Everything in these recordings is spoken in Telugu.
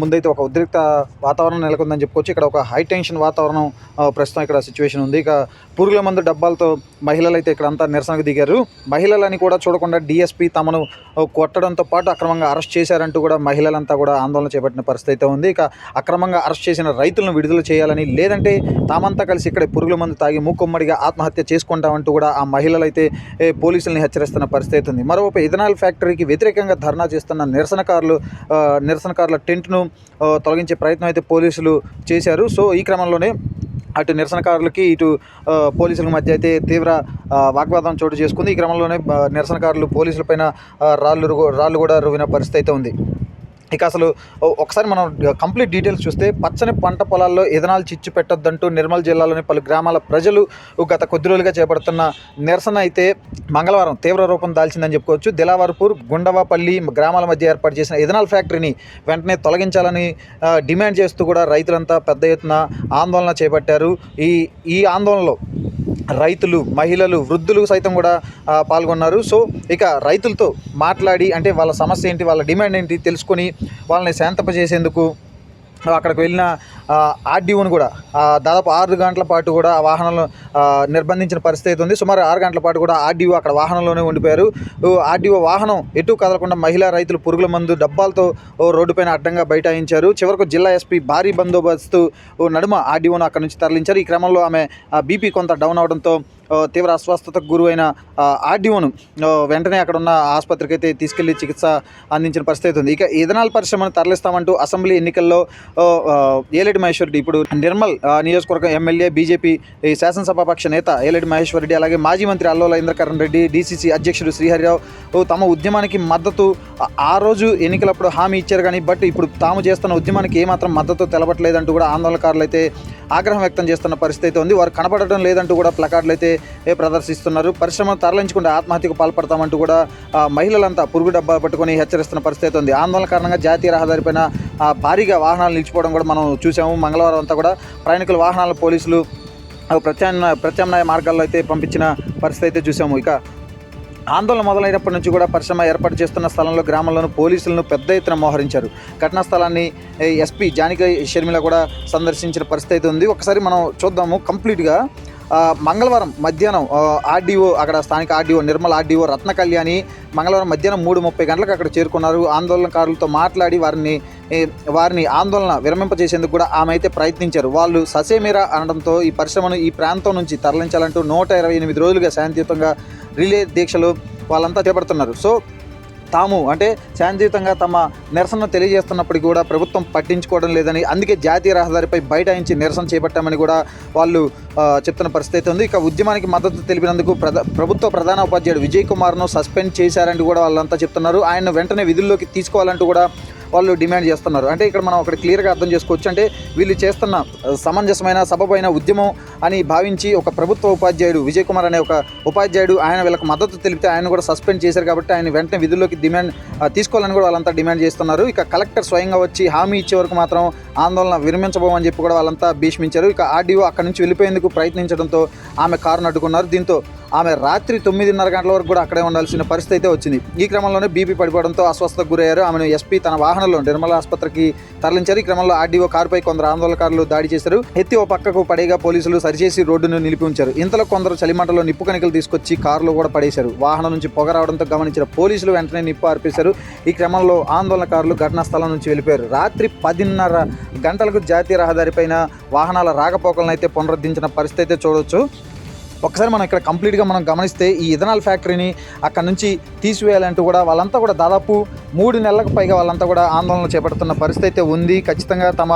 ముందైతే ఒక ఉద్రిక్త వాతావరణం నెలకొందని చెప్పుకోవచ్చు. ఇక్కడ ఒక హై టెన్షన్ వాతావరణం ప్రస్తుతం ఇక్కడ సిచ్యువేషన్ ఉంది. ఇక పురుగుల మందు డబ్బాలతో మహిళలు అయితే ఇక్కడ అంతా నిరసనకు దిగారు. మహిళలని కూడా చూడకుండా డిఎస్పీ తమను కొట్టడంతో పాటు అక్రమంగా అరెస్ట్ చేశారంటూ కూడా మహిళలంతా కూడా ఆందోళన చేపట్టిన పరిస్థితి అయితే ఉంది. ఇక అక్రమంగా అరెస్ట్ చేసిన రైతులను విడుదల చేయాలని లేదంటే తామంతా కలిసి ఇక్కడ పురుగుల మందు తాగి మూకుమ్మడిగా ఆత్మహత్య చేసుకుంటామంటూ కూడా ఆ మహిళలు అయితే పోలీసుల్ని హెచ్చరిస్తున్న పరిస్థితి అయితే ఉంది. మరోవైపు ఇథనాల్ ఫ్యాక్టరీకి వ్యతిరేకంగా ధర్నా చేస్తున్న నిరసనకారులు నిరసనకారులు నిరసనకారుల టెంట్ను తొలగించే ప్రయత్నం అయితే పోలీసులు చేశారు. సో ఈ క్రమంలోనే అటు నిరసనకారులకి ఇటు పోలీసుల మధ్య అయితే తీవ్ర వాగ్వాదం చోటు చేసుకుంది. ఈ క్రమంలోనే నిరసనకారులు పోలీసులపైన రాళ్ళు రుగు- రాళ్ళు కూడా రువిన పరిస్థితి అయితే ఉంది. ఇక అసలు ఒకసారి మనం కంప్లీట్ డీటెయిల్స్ చూస్తే పచ్చని పంట పొలాల్లో ఇథనాల్ చిచ్చు పెట్టొద్దంటూ నిర్మల్ జిల్లాలోని పలు గ్రామాల ప్రజలు గత కొద్ది రోజులుగా చేపడుతున్న నిరసన అయితే మంగళవారం తీవ్ర రూపం దాల్చిందని చెప్పుకోవచ్చు. దిలావర్పూర్ గుండవాపల్లి గ్రామాల మధ్య ఏర్పాటు చేసిన ఇథనాల్ ఫ్యాక్టరీని వెంటనే తొలగించాలని డిమాండ్ చేస్తూ కూడా రైతులంతా పెద్ద ఎత్తున ఆందోళన చేపట్టారు. ఈ ఈ ఆందోళనలో రైతులు మహిళలు వృద్ధులు సైతం కూడా పాల్గొన్నారు. సో ఇక రైతులతో మాట్లాడి అంటే వాళ్ళ సమస్య ఏంటి వాళ్ళ డిమాండ్ ఏంటి తెలుసుకొని వాళ్ళని శాంతపజేసేందుకు అక్కడికి వెళ్ళిన ఆర్డీఓని కూడా దాదాపు ఆరు గంటల పాటు కూడా ఆ నిర్బంధించిన పరిస్థితి అయితే ఉంది. సుమారు ఆరు గంటల పాటు కూడా ఆర్డీఓ అక్కడ వాహనంలోనే ఉండిపోయారు. ఆర్డీఓ వాహనం ఎటు కదలకుండా మహిళా రైతులు పురుగుల మందు డబ్బాలతో ఓ రోడ్డుపైన అడ్డంగా బైఠాయించారు. చివరకు జిల్లా ఎస్పీ భారీ బందోబస్తు ఓ నడుమ ఆర్డీఓను అక్కడ నుంచి తరలించారు. ఈ క్రమంలో ఆమె బీపీ కొంత డౌన్ అవడంతో తీవ్ర అస్వస్థతకు గురైన ఆర్డీఓను వెంటనే అక్కడ ఉన్న ఆసుపత్రికి అయితే తీసుకెళ్ళి చికిత్స అందించిన పరిస్థితి అయితే ఉంది. ఇక ఇథనాల్ పరిశ్రమను తరలిస్తామంటూ అసెంబ్లీ ఎన్నికల్లో ఏలటి మహేశ్వర్ రెడ్డి ఇప్పుడు నిర్మల్ నియోజకవర్గం ఎమ్మెల్యే బీజేపీ ఈ శాసనసభాపక్ష నేత ఏలటి మహేశ్వర్ రెడ్డి అలాగే మాజీ మంత్రి అల్లోల ఇంద్రకరణ్ రెడ్డి డీసీసీ అధ్యక్షుడు శ్రీహరిరావు తమ ఉద్యమానికి మద్దతు ఆ- ఆ రోజు ఎన్నికలప్పుడు హామీ ఇచ్చారు కానీ బట్ ఇప్పుడు తాము చేస్తున్న ఉద్యమానికి ఏమాత్రం మద్దతు తెలపట్లేదంటూ కూడా ఆందోళనకారులు అయితే ఆగ్రహం వ్యక్తం చేస్తున్న పరిస్థితి అయితే ఉంది. వారు కనపడటం లేదంటూ కూడా ప్లకార్డులు అయితే ఏ ప్రదర్శిస్తున్నారు. పరిశ్రమను తరలించకుండా ఆత్మహత్యకు పాల్పడతామంటూ కూడా మహిళలంతా పురుగు డబ్బా పట్టుకొని హెచ్చరిస్తున్న పరిస్థితి అయితే ఉంది. ఆందోళన కారణంగా జాతీయ రహదారిపైన భారీగా వాహనాలు నిలిచిపోవడం కూడా మనం చూసాము. మంగళవారం అంతా కూడా ప్రయాణికుల వాహనాల పోలీసులు ప్రత్యామ్నాయ ప్రత్యామ్నాయ మార్గాల్లో అయితే పంపించిన పరిస్థితి అయితే చూసాము. ఇక ఆందోళన మొదలైనప్పటి నుంచి కూడా పరిశ్రమ ఏర్పాటు చేస్తున్న స్థలంలో గ్రామంలోని పోలీసులను పెద్ద ఎత్తున మోహరించారు. ఘటనా స్థలాన్ని ఎస్పీ జానిక షర్మిల కూడా సందర్శించిన పరిస్థితి అయితే ఉంది. ఒకసారి మనం చూద్దాము కంప్లీట్గా మంగళవారం మధ్యాహ్నం ఆర్డీఓ అక్కడ స్థానిక ఆర్డీఓ నిర్మల్ ఆర్డీఓ రత్న కళ్యాణి మంగళవారం మధ్యాహ్నం మూడు ముప్పై గంటలకు అక్కడ చేరుకున్నారు. ఆందోళనకారులతో మాట్లాడి వారిని వారిని ఆందోళన విరమింపజేసేందుకు కూడా ఆమె అయితే ప్రయత్నించారు. వాళ్ళు ససేమిరా అనడంతో ఈ పరిశ్రమను ఈ ప్రాంతం నుంచి తరలించాలంటూ నూట ఇరవై ఎనిమిది రోజులుగా శాంతియుతంగా రిలే దీక్షలు వాళ్ళంతా చేపడుతున్నారు. సో తాము అంటే శాంతియుతంగా తమ నిరసన తెలియజేస్తున్నప్పటికీ కూడా ప్రభుత్వం పట్టించుకోవడం లేదని అందుకే జాతీయ రహదారిపై బైఠాయించి నిరసన చేపట్టామని కూడా వాళ్ళు చెప్తున్న పరిస్థితి ఉంది. ఇక ఉద్యమానికి మద్దతు తెలిపినందుకు ప్రధ ప్రభుత్వ ప్రధాన ఉపాధ్యాయుడు విజయ్ కుమార్ను సస్పెండ్ చేశారంటూ కూడా వాళ్ళంతా చెప్తున్నారు. ఆయన వెంటనే విధుల్లోకి తీసుకోవాలంటూ కూడా వాళ్ళు డిమాండ్ చేస్తున్నారు. అంటే ఇక్కడ మనం ఒకటి క్లియర్గా అర్థం చేసుకోవచ్చు. అంటే వీళ్ళు చేస్తున్న సమంజసమైన సబబైన ఉద్యమం అని భావించి ఒక ప్రభుత్వ ఉపాధ్యాయుడు విజయ్ కుమార్ అనే ఒక ఉపాధ్యాయుడు ఆయన వీళ్ళకి మద్దతు తెలిపితే ఆయన కూడా సస్పెండ్ చేశారు కాబట్టి ఆయన వెంటనే విధుల్లోకి డిమాండ్ తీసుకోవాలని కూడా వాళ్ళంతా డిమాండ్ చేస్తున్నారు. ఇక కలెక్టర్ స్వయంగా వచ్చి హామీ ఇచ్చే వరకు మాత్రం ఆందోళన విరమించబోమని చెప్పి కూడా వాళ్ళంతా భీష్మించారు. ఇక ఆర్డీఓ అక్కడి నుంచి వెళ్ళిపోయేందుకు ప్రయత్నించడంతో ఆమె కారును అడ్డుకున్నారు దీంతో ఆమె రాత్రి తొమ్మిదిన్నర గంటల వరకు కూడా అక్కడే ఉండాల్సిన పరిస్థితి అయితే వచ్చింది. ఈ క్రమంలోనే బీపీ పడిపోవడంతో అస్వస్థకు గురయ్యారు. ఆమెను ఎస్పీ తన వాహనంలో నిర్మల ఆసుపత్రికి తరలించారు. ఈ క్రమంలో ఆర్డీఓ కారుపై కొందరు ఆందోళనకారులు దాడి చేశారు. ఎత్తి ఓ పక్కకు పడేగా పోలీసులు సరిచేసి రోడ్డును నిలిపి ఉంచారు. ఇంతలో కొందరు చలిమంటలో నిప్పు కణికలు తీసుకొచ్చి కారులో కూడా పడేశారు. వాహనం నుంచి పొగ రావడంతో గమనించిన పోలీసులు వెంటనే నిప్పు ఆర్పేశారు. ఈ క్రమంలో ఆందోళనకారులు ఘటనా స్థలం నుంచి వెళ్ళిపోయారు. రాత్రి పదిన్నర గంటలకు జాతీయ రహదారిపైన వాహనాల రాకపోకలను అయితే పునరుద్ధరించిన పరిస్థితి అయితే చూడవచ్చు ఒకసారి మనం ఇక్కడ కంప్లీట్గా మనం గమనిస్తే ఈ ఇథనాల్ ఫ్యాక్టరీని అక్కడ నుంచి తీసివేయాలంటూ కూడా వాళ్ళంతా కూడా దాదాపు మూడు నెలలకు పైగా వాళ్ళంతా కూడా ఆందోళన చేపడుతున్న పరిస్థితి అయితే ఉంది. ఖచ్చితంగా తమ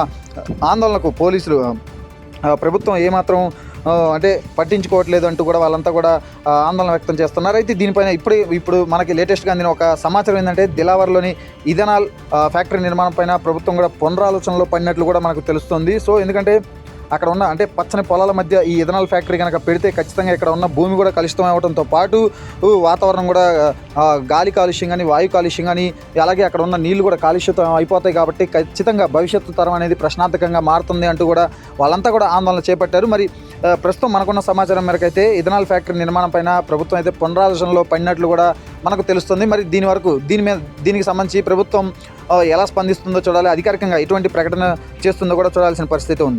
ఆందోళనకు పోలీసులు ప్రభుత్వం ఏమాత్రం అంటే పట్టించుకోవట్లేదు అంటూ కూడా వాళ్ళంతా కూడా ఆందోళన వ్యక్తం చేస్తున్నారు. అయితే దీనిపైన ఇప్పుడే ఇప్పుడు మనకి లేటెస్ట్గా అందిన ఒక సమాచారం ఏంటంటే దిలావర్లోని ఇథనాల్ ఫ్యాక్టరీ నిర్మాణం పైన ప్రభుత్వం కూడా పునరాలోచనలో పడినట్లు కూడా మనకు తెలుస్తుంది. సో ఎందుకంటే అక్కడ ఉన్న అంటే పచ్చని పొలాల మధ్య ఈ ఇథనాల్ ఫ్యాక్టరీ కనుక పెడితే ఖచ్చితంగా ఇక్కడ ఉన్న భూమి కూడా కలుషితం అవ్వడంతో పాటు వాతావరణం కూడా గాలి కాలుష్యం కానీ వాయు కాలుష్యం కానీ అలాగే అక్కడ ఉన్న నీళ్ళు కూడా కాలుష్యం అయిపోతాయి కాబట్టి ఖచ్చితంగా భవిష్యత్తు తరం అనేది ప్రశ్నార్థకంగా మారుతుంది అంటూ కూడా వాళ్ళంతా కూడా ఆందోళన చేపట్టారు. మరి ప్రస్తుతం మనకున్న సమాచారం మేరకు అయితే ఇథనాల్ ఫ్యాక్టరీ నిర్మాణం పైన ప్రభుత్వం అయితే పునరాలోచనలో పడినట్లు కూడా మనకు తెలుస్తుంది. మరి దీని వరకు దీని మీద దీనికి సంబంధించి ప్రభుత్వం ఎలా స్పందిస్తుందో చూడాలి అధికారికంగా ఎటువంటి ప్రకటన చేస్తుందో కూడా చూడాల్సిన పరిస్థితి ఉంది.